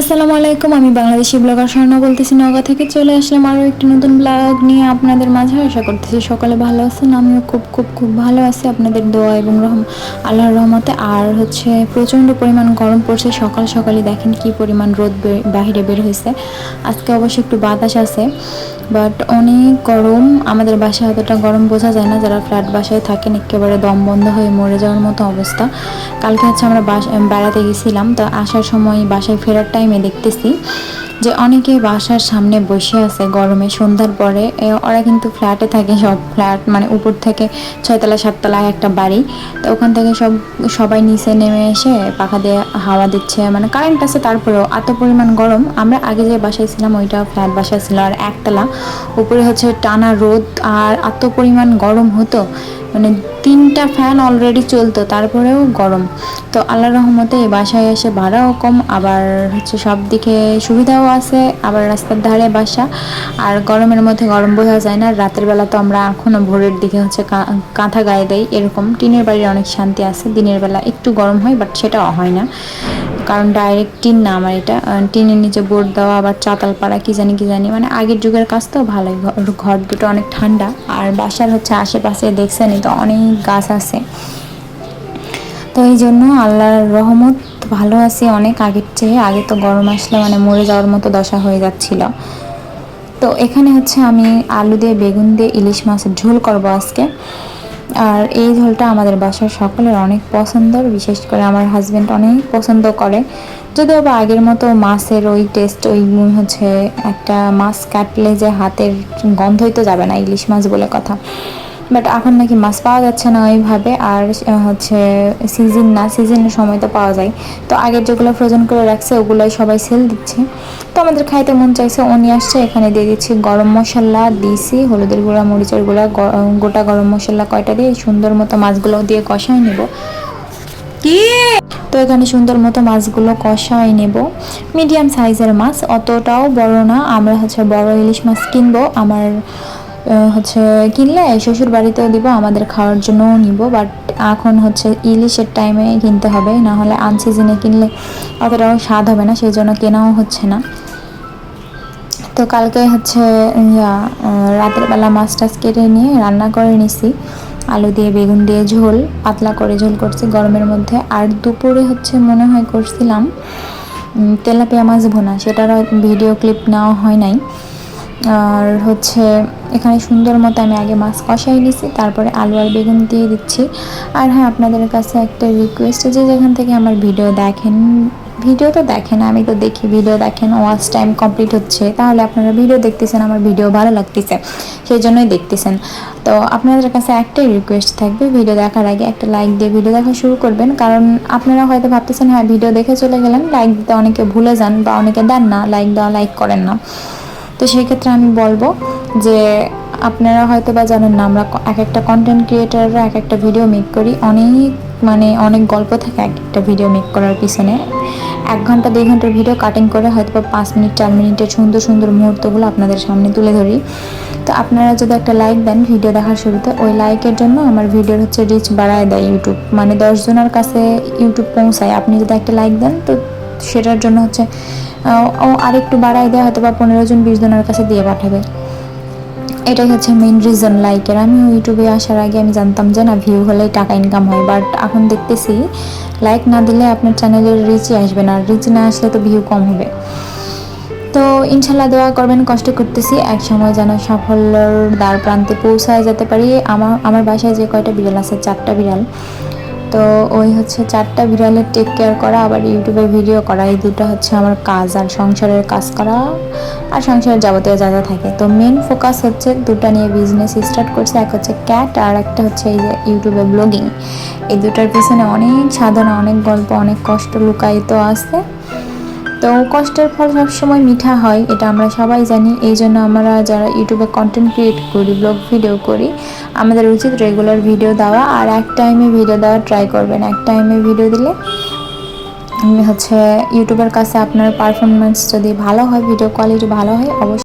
আসসালামু আলাইকুম, আমি বাংলাদেশি ব্লগার স্বর্ণা বলতেছি। নগা থেকে চলে আসলাম আরও একটি নতুন ব্লগ নিয়ে আপনাদের মাঝে, আশা করতেছি সকালে ভালো আছেন। আমিও খুব খুব খুব ভালো আছি। আপনাদের দোয়া এবং রহম, আল্লাহর রহমতে। আর হচ্ছে, প্রচণ্ড পরিমাণ গরম পড়ছে। সকাল সকালে দেখেন কি পরিমাণ রোদ বাহিরে বের হয়েছে আজকে অবশ্যই একটু বাতাস আছে। বাট অনেক গরম। আমাদের বাসায় অতটা গরম বোঝা যায় না। যারা ফ্ল্যাট বাসায় থাকেন, একেবারে দম বন্ধ হয়ে মরে যাওয়ার মতো অবস্থা। কালকে হচ্ছে আমরা বাস- বেড়াতে গেছিলাম। তো আসার সময় বাসায় ফেরার টাইমে দেখতেছি। যে অনেকে বাসার সামনে বসে আছে গরমে। সন্ধ্যার পরে ওরা কিন্তু ফ্ল্যাটে থাকে, সব ফ্ল্যাট মানে উপর থেকে ছয়তলা সাততলা একটা বাড়ি। তো ওখান থেকে সব, সবাই নিচে নেমে এসে পাখা দিয়ে হাওয়া দিচ্ছে। মানে কারেন্ট আছে, তারপরেও এত পরিমাণ গরম। আমরা আগে যে বাসায় ছিলাম, ওইটা ফ্ল্যাট বাসা ছিল আর একতলা। উপরে হচ্ছে টানা রোদ আর এত পরিমাণ গরম হতো। মানে তিনটা ফ্যান অলরেডি চলতো, তারপরেও গরম। তো আল্লাহ রহমতে এই বাসায় এসে ভাড়াও কম, আবার হচ্ছে সব দিকে সুবিধাও আছে, আবার রাস্তার ধারে বাসা। আর গরমের মধ্যে গরম বোঝা যায় না, রাতের বেলা তো আমরা এখনও ভোরের দিকে হচ্ছে কাঁথা গায়ে দেই, এরকম। টিনের বাড়ির অনেক শান্তি আছে, দিনের বেলা একটু গরম হয়, বাট সেটাও হয় না। কারণ ডাইরেক্ট টিন না আমার এটা। টিনের নিচে বোর্ড দেওয়া, আবার চাতাল পাড়া, কি জানি কি জানি। মানে আগের যুগের কাজ তো ভালোই ঘর- দুটো অনেক ঠান্ডা। আর বাসার হচ্ছে আশেপাশে দেখছেনই তো অনেক গাছ আছে। তো এই জন্য আল্লাহর রহমত ভালো আছে, অনেক আগের চেয়ে। আগে তো গরম আসলে মানে মরে যাওয়ার মতো দশা হয়ে যাচ্ছিল। তো এখানে হচ্ছে আমি আলু দিয়ে, বেগুন দিয়ে, ইলিশ মাছের ঝোল করব আজকে। আর এই ঝোলটা আমাদের বাসার সকলের অনেক পছন্দের, বিশেষ করে আমার হাজব্যান্ড অনেক পছন্দ করে। যদিও বা আগের মতো মাছের ওই টেস্ট ওই হচ্ছে একটা মাছ কাটলে যে হাতের গন্ধই তো যাবে না, ইলিশ মাছ বলে কথা। বাট এখন নাকি মাছ পাওয়া যাচ্ছে না ওইভাবে আর হচ্ছে সিজন না সিজনের সময় তো পাওয়া যায়। তো আগের যেগুলো ফ্রোজেন করে রাখছে ওগুলোই সবাই সেল দিচ্ছে। তো আমাদের খাইতে মন চাইছে নিয়ে আসছে এখানে দিয়ে দিচ্ছি গরম মশলা দিয়েছি হলুদের গুঁড়া মরিচের গুঁড়া গোটা গরম মশলা কয়টা দিয়ে সুন্দর মতো মাছগুলো দিয়ে কষাই নেব। কি? তো এখানে সুন্দর মতো মাছগুলো কষাই নেব। মিডিয়াম সাইজের মাছ অতটাও বড় না আমরা হচ্ছে বড় ইলিশ মাছ কিনবো। আমার হচ্ছে কিনলে শ্বশুর বাড়িতেও দিব আমাদের খাওয়ার জন্যও নিব বাট এখন হচ্ছে ইলিশের টাইমে কিনতে হবে না হলে আনসিজনে কিনলে অতটাও স্বাদ হবে না সেই জন্য কেনাও হচ্ছে না। তো কালকে হচ্ছে ইয়া, রাতের বেলা মাছ টাছ কেটে নিয়ে রান্না করে নিছি। আলু দিয়ে বেগুন দিয়ে ঝোল পাতলা করে ঝোল করছি গরমের মধ্যে। আর দুপুরে হচ্ছে মনে হয় করছিলাম তেলাপিয়া মাছ ভোনা সেটারও ভিডিও ক্লিপ নেওয়া হয় নাই। আর হচ্ছে এখানে সুন্দর মতো আমি আগে মাছ কষাই নিছি, তারপরে আলু আর বেগুন দিয়ে দিচ্ছি। আর হ্যাঁ আপনাদের কাছে একটা রিকোয়েস্ট যে যেখান থেকে আমার ভিডিও দেখেন ভিডিও তো দেখেন, আমি তো দেখি ভিডিও দেখেন ওয়াচ টাইম কমপ্লিট হচ্ছে, তাহলে আপনারা ভিডিও দেখতেছেন, আমার ভিডিও ভালো লাগতেছে সেই জন্যই দেখতেছেন। তো আপনাদের কাছে একটাই রিকোয়েস্ট থাকবে ভিডিও দেখার আগে একটা লাইক দিয়ে ভিডিও দেখা শুরু করবেন, কারণ আপনারা হয়তো ভাবতেছেন হ্যাঁ ভিডিও দেখে চলে গেলেন লাইক দিতে অনেকে ভুলে যান বা অনেকে দেন না লাইক দেওয়া লাইক করেন না। তো সেই ক্ষেত্রে আমি বলব যে আপনারা হয়তো বা জানেন না, আমরা এক একটা কন্টেন্ট ক্রিয়েটাররা এক একটা ভিডিও মেক করি। অনেক মানে অনেক গল্প থাকে এক একটা ভিডিও মেক করার পিছনে। এক ঘণ্টা দুই ঘণ্টার ভিডিও কাটিং করে হয়তো বা পাঁচ মিনিট, চার মিনিটের সুন্দর সুন্দর মুহূর্তগুলো আপনাদের সামনে তুলে ধরি। তো আপনারা যদি একটা লাইক দেন ভিডিও দেখার শুরুতে, ওই লাইকের জন্য আমার ভিডিওর হচ্ছে রিচ বাড়ায় দেয় ইউটিউব মানে দশজনের কাছে ইউটিউব পৌঁছায়। আপনি যদি একটা লাইক দেন, তো সেটার জন্য হচ্ছে ও আরেকটু বাড়ায় দেয় হয়তো বা পনেরো জন, বিশ জনের কাছে দিয়ে পাঠাবে। এটাই হচ্ছে মেইন রিজন লাইকের আমি ইউটিউবে আসার আগে আমি জানতাম যে না ভিউ হলে টাকা ইনকাম হয়। বাট এখন দেখতেছি লাইক না দিলে আপনার চ্যানেলের রিচই আসবে না। রিচ না আসলে তো ভিউ কম হবে। তো ইনশাল্লাহ দোয়া করবেন, কষ্ট করতেছি। এক সময় যেন সাফল্যর দ্বার প্রান্তে পৌঁছায় যেতে পারি। আমার আমার বাসায় যে কয়টা বিড়াল আছে, চারটা বিড়াল। তো ওই হচ্ছে চারটা বিড়ালের টেক কেয়ার করা, আবার ইউটিউবে ভিডিও করা। এই দুটো হচ্ছে আমার কাজ আর সংসারের কাজ করা আর সংসারের যাবতীয় যা যা থাকে। তো মেন ফোকাস হচ্ছে দুটা নিয়ে বিজনেস স্টার্ট করছে। এক হচ্ছে ক্যাট আর একটা হচ্ছে এই যে ইউটিউবে ব্লগিং এই দুটার পিছনে অনেক সাধনা, অনেক গল্প, অনেক কষ্ট লুকায়িত আছে। তো কষ্টের ফল সবসময় মিঠা হয়, এটা আমরা সবাই জানি। এই জন্য আমরা যারা ইউটিউবে কন্টেন্ট ক্রিয়েট করি ব্লগ ভিডিও করি, আমাদের উচিত রেগুলার ভিডিও দেওয়া। আর এক টাইমে ভিডিও দেওয়া ট্রাই করবেন। এক টাইমে ভিডিও দিলে হচ্ছে, ইউটিউবের কাছে আপনার পারফরমেন্স যদি ভালো হয় ভিডিও কোয়ালিটি ভালো হয়, অবশ্যই